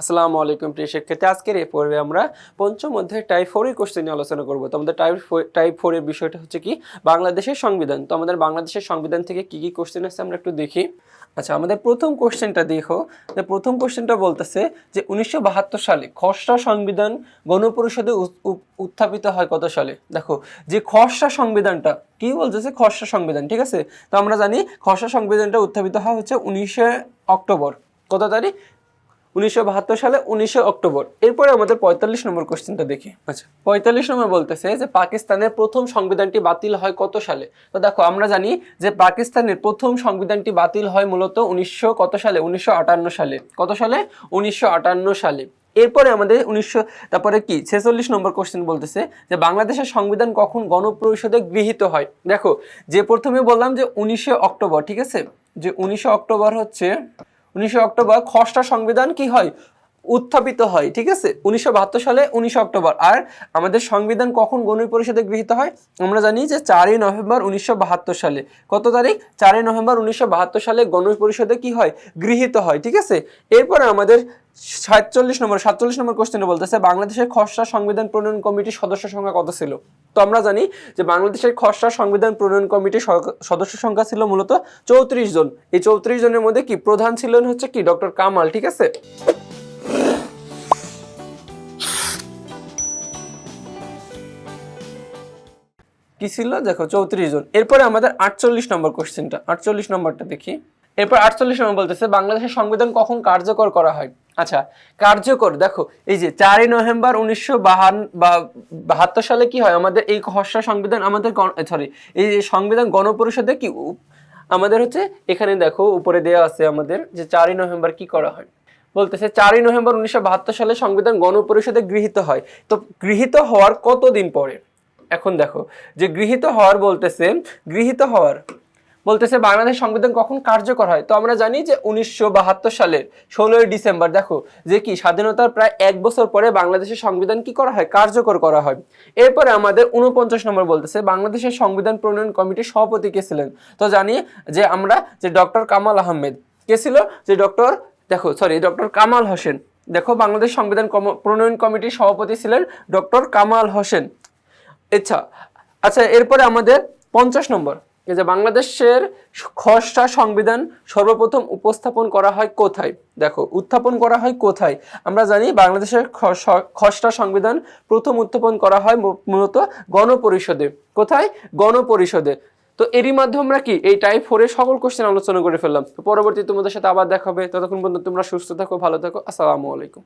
আসসালামু আলাইকুম প্রিয় শিক্ষার্থী। আজকের এই পর্বে আমরা পঞ্চম অধ্যায় টাইপ ফোরের কোশ্চেন নিয়ে আলোচনা করব। তো আমাদের টাইপ টাইপ ফোরের বিষয়টা হচ্ছে কি? বাংলাদেশের সংবিধান। তো আমাদের বাংলাদেশের সংবিধান থেকে কি কি কোশ্চেন আছে আমরা একটু দেখি। আচ্ছা আমাদের প্রথম কোশ্চেনটা দেখো। যে প্রথম কোশ্চেনটা বলতেছে যে উনিশশো বাহাত্তর সালে খসড়া সংবিধান গণপরিষদে উত্থাপিত হয় কত সালে? দেখো, যে খসড়া সংবিধানটা, কি বলতেছে খসড়া সংবিধান? ঠিক আছে? তো আমরা জানি খসড়া সংবিধানটা উত্থাপিত হয় হচ্ছে উনিশে অক্টোবর। কত তারিখ? উনিশশো বাহাত্তর সালে উনিশে অক্টোবর। এরপরে আমাদের পঁয়তাল্লিশ নম্বর কোশ্চেনটা দেখি। আচ্ছা। পঁয়তাল্লিশ নম্বর বলতেছে যে পাকিস্তানের প্রথম সংবিধানটি বাতিল হয় কত সালে? তো দেখো আমরা জানি যে পাকিস্তানের প্রথম সংবিধানটি বাতিল হয় মূলত উনিশশো কত সালে? উনিশশো আটান্ন সালে। কত সালে? উনিশশো আটান্ন সালে। এরপরে আমাদের উনিশশো তারপরে কি? ছেচল্লিশ নম্বর কোশ্চেন বলতেছে যে বাংলাদেশের সংবিধান কখন গণপরিষদে গৃহীত হয়? দেখো যে প্রথমে বললাম যে উনিশে অক্টোবর ঠিক আছে? যে উনিশে অক্টোবর হচ্ছে উনিশে অক্টোবর খসড়া সংবিধান কি হয়? উত্থাপিত হয়, ঠিক আছে? উনিশশো বাহাত্তর সালে উনিশে অক্টোবর। আর আমাদের সংবিধান কখন গণ পরিষদে গৃহীত হয়? আমরা জানি যে চারই নভেম্বর উনিশশো বাহাত্তর সালে। কত তারিখ? চারই নভেম্বর উনিশশো বাহাত্তর সালে গণ পরিষদে কি হয়? গৃহীত হয়, ঠিক আছে? এরপরে আমাদের সাতচল্লিশ নম্বর সাতচল্লিশ নম্বর কোশ্চেনে বলতেছে, বাংলাদেশের খসড়া সংবিধান প্রণয়ন কমিটির সদস্য সংখ্যা কত ছিল? তো আমরা জানি যে বাংলাদেশের খসড়া সংবিধান প্রণয়ন কমিটির সদস্য সংখ্যা ছিল মূলত চৌত্রিশ জন। এই চৌত্রিশ জনের মধ্যে কি প্রধান ছিলেন হচ্ছে কি? ডক্টর কামাল, ঠিক আছে? কি ছিল? দেখো, চৌত্রিশ জন। এরপরে আমাদের আটচল্লিশ নম্বর কোশ্চেনটা। আটচল্লিশ নম্বরটা দেখি। এরপর আটচল্লিশ নম্বর বলতেছে, বাংলাদেশের সংবিধান কখন কার্যকর করা হয়? আচ্ছা কার্যকর, দেখো, এই যে চারই নভেম্বর উনিশশো বাহাত্তর সালে কি হয়? আমাদের এই খসড়া সংবিধান আমাদের সরি এই যে সংবিধান গণপরিষদে কি আমাদের হচ্ছে, এখানে দেখো, উপরে দেওয়া আছে আমাদের যে চারই নভেম্বর কি করা হয়? বলতেছে, চারই নভেম্বর উনিশশো বাহাত্তর সালে সংবিধান গণপরিষদে গৃহীত হয়। তো গৃহীত হওয়ার কতদিন পরে? এখন দেখো, যে গৃহীত হওয়ার বলতেছে, গৃহীত হওয়ার বলতেছে বাংলাদেশ সংবিধান কখন কার্যকর হয়? তো আমরা জানি যে উনিশশো বাহাত্তর সালের ষোলোই ডিসেম্বর, দেখো, যে কি, স্বাধীনতার প্রায় এক বছর পরে বাংলাদেশের সংবিধান কি করা হয়? কার্যকর করা হয়। এরপরে আমাদের উনপঞ্চাশ নম্বর বলতেছে, বাংলাদেশের সংবিধান প্রণয়ন কমিটির সভাপতি কে ছিলেন? তো জানি যে আমরা যে ডক্টর কামাল আহমেদ, কে ছিল? যে ডক্টর, দেখো সরি ডক্টর কামাল হোসেন। দেখো, বাংলাদেশ সংবিধান প্রণয়ন কমিটির সভাপতি ছিলেন ডক্টর কামাল হোসেন। আচ্ছা আচ্ছা এরপরে আমাদের পঞ্চাশ নম্বর। যে বাংলাদেশের খসড়া সংবিধান সর্বপ্রথম উপস্থাপন করা হয় কোথায়? দেখো, উত্থাপন করা হয় কোথায়? আমরা জানি বাংলাদেশের খসড়া সংবিধান প্রথম উত্থাপন করা হয় মূলত গণপরিষদে। কোথায়? গণপরিষদে। তো এরই মাধ্যমে আমরা কি? এই টাইপ ফোরের সকল কোশ্চেন আলোচনা করে ফেললাম। তো পরবর্তী তোমাদের সাথে আবার দেখা হবে। ততক্ষণ পর্যন্ত তোমরা সুস্থ থাকো, ভালো থাকো। আসসালামু আলাইকুম।